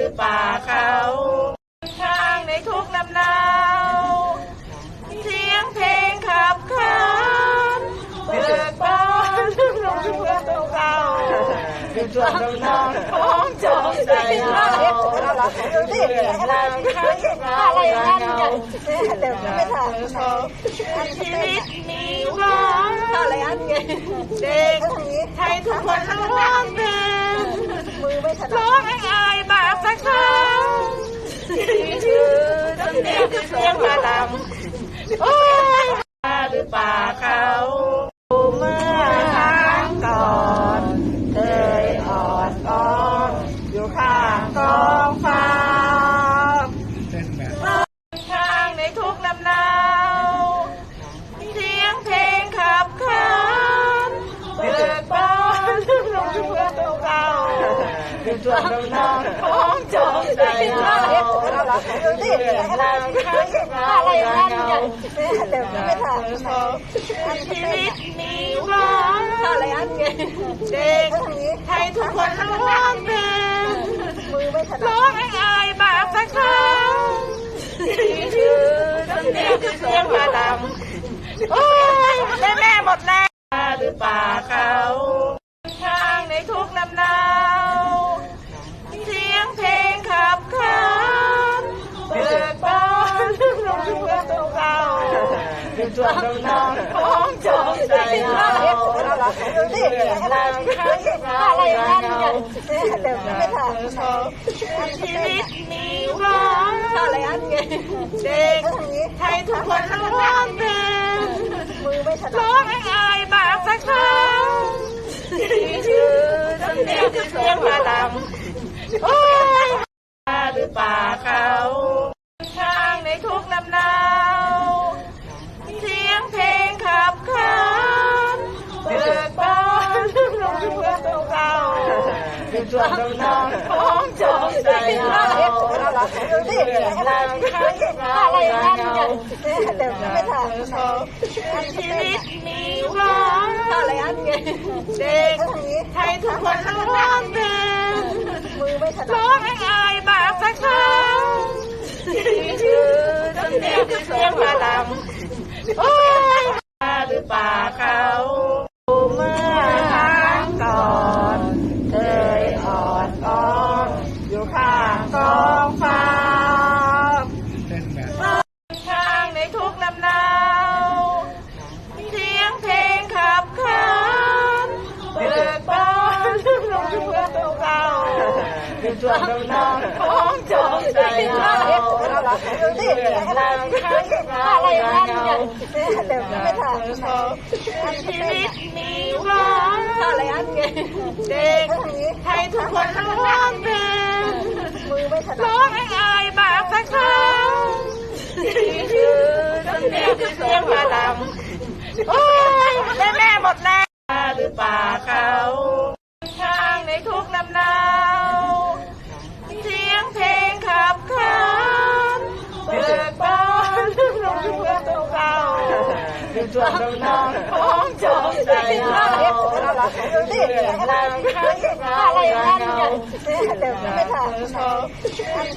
หรือป่าเขาทางในทุกลำนาวเสียงเพลงขับขานเบิกบานลงทุกเก่าเก่าเป็นตัวน้องๆของจงใจเราดูสิอะไรอะไรนั่นกันเดี๋ยวไม่ทันชีวิตมีหวังอะไรอันเงี้ จำเนียงเสียงมาลำโอ้ยหรือป่าเขาเมื่อครั้งก่อนเคยออดอ้อนอยู่ข้างกองฟ้า ทางในทุกลำนาวเสียงเพลงขับขานเบิกบานลงทุกเก่าๆเป็นตัวน้องๆของจงใจเรา ดูสิ อะไรอะไรนั่นกันเดี๋ยวไม่ทันชีวิตมีหวังอะไรอันเงี้ยเด็กไทยทุกคนร้องเพลงมือไม่ถนัร้องไอ้อายบาปสักครั้งชื่อจำเนียงเสียงมาลำโอ้ยแม่แม่หมดแล้วหรือป่าเขาทางในทุกลำนาวเสียงเพลงขับขานเบิกบานลงทุกเก่า ๆเป็นตัวน้องๆของจงใจเราดูสิอะไรอะไรนั่นกันเดี๋ยวไม่ทันชีวิตมีหวังอะไรอันเงี้ยเด็กไทยทุกคนร้องเพลงมือไม่ถนัร้องไอ้อายบาปสักครั้งชื่อจำเนียงเสียงมาลำโอ้ยหรือป่าเขาทางในทุกลำนาวเสียงเพลงขับขานเบิกบานลงทุกเก่า ๆเป็นตัวน้องๆของจงใจเรา ดูสิอะไรอะไรนั่นกันเดี๋ยวไม่ทัน ชีวิตมีหวัง อะไรอันเงี้ย เด็กไทยทุกคนร้องเพลง มือไม่ถนั ร้อ ด งไอ้อายบาปสักครั้งชื่อจำเนียงเสียงมาลำโอ้ยป่าหรือป่าเขาเมื่อครั้งก่อนเคยออดอ้อนอยู่ข้างกองฟ้า ทางในทุกลำนาวเสียงเพลงขับขานเบิกบานลงทุกเก่าๆเป็ นตัวน้องๆของจงใจเราดูสิอะไรอะไรนั่นกันเดี๋ยวไม่ทันชีวิตมีหวังอะไรอันเงี้ยเด็กไทยทุกคนร้องเพลงมือไม่ถนัร้องไอ้อายบาปสักครั้งชื่อจำเนียงเสียงมาลำโอ้ยแม่แม่หมดแล้วป่าหรือป่าเขาทางในทุกลำนาวเสียงเพลงขับขานเบิกบานลงทุกเก่าๆ เป็นตัวน้องๆของจงใจเราดูสิอะไรอะไรนั่นกันเดี๋ยวไม่ทัน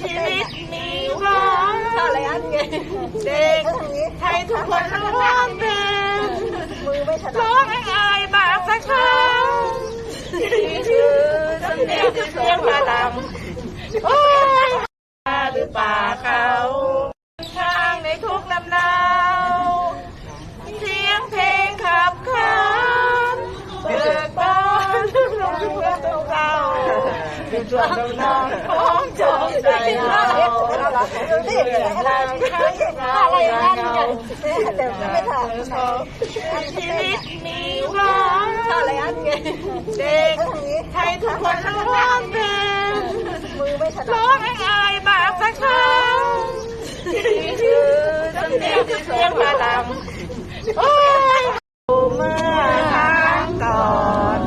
ชีวิตมีหวังอะไรอันเงี้ยเด็กไทยทุกคนร้องเพลงมือไม่ถนัร้อดงไอ้อายบาปสักครั้งชื่อจำเนียงเสียงมาลำโอ้ยป่าหรือป่าเขาทางในทุกลำนาวเสียงเพลงขับขานเบิกบานลงทุกเก่าๆเป็นตัวน้ องๆของจงใจเราดูสิอะไรอะไรนั่นกันเดี๋ยวไม่ทันชีวิตมีหวังอะไรอันเงี้ยเด็กไทยทุกคนร้องเพลงมือไม่ถนัร้องไอ้อายบาปสักครั้งชื่อจำเนียงเสียงมาลำโอ้ยเมื่อครั้งก่อน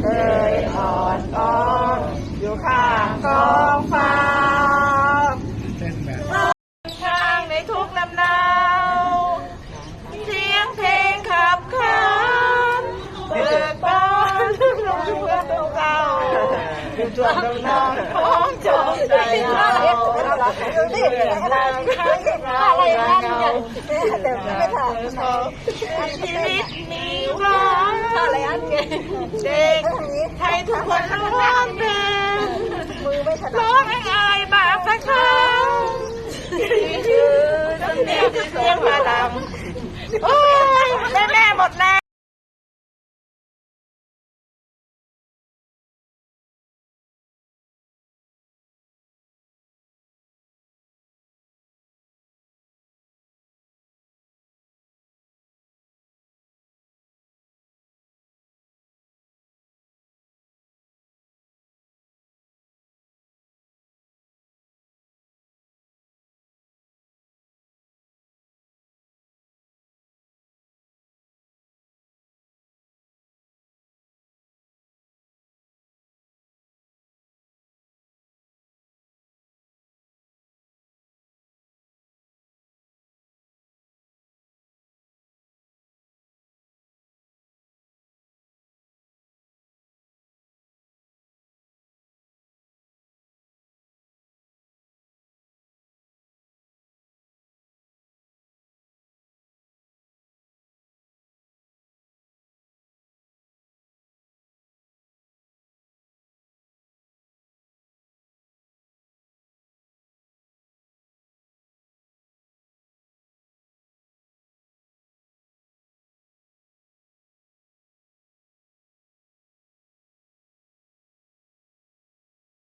เคยออดอ้อนอยู่ข้างกองฟ้า ทางในทุกลำนาวเสียงเพลงขับขานเบิกบานลงทุกเก่าๆเป็นตัวน้องๆของจงใจเราอะไรนั่นกันแต่ไม่ถามชีวิตมีหวังอะไรอันไงเด็กไทยทุกคนร้องเพลงมือไม่ถนัร้องให้อายบาปสักครั้งคือสำเนียงเสียงพลังโอ้ยแม่แม่หมดแรง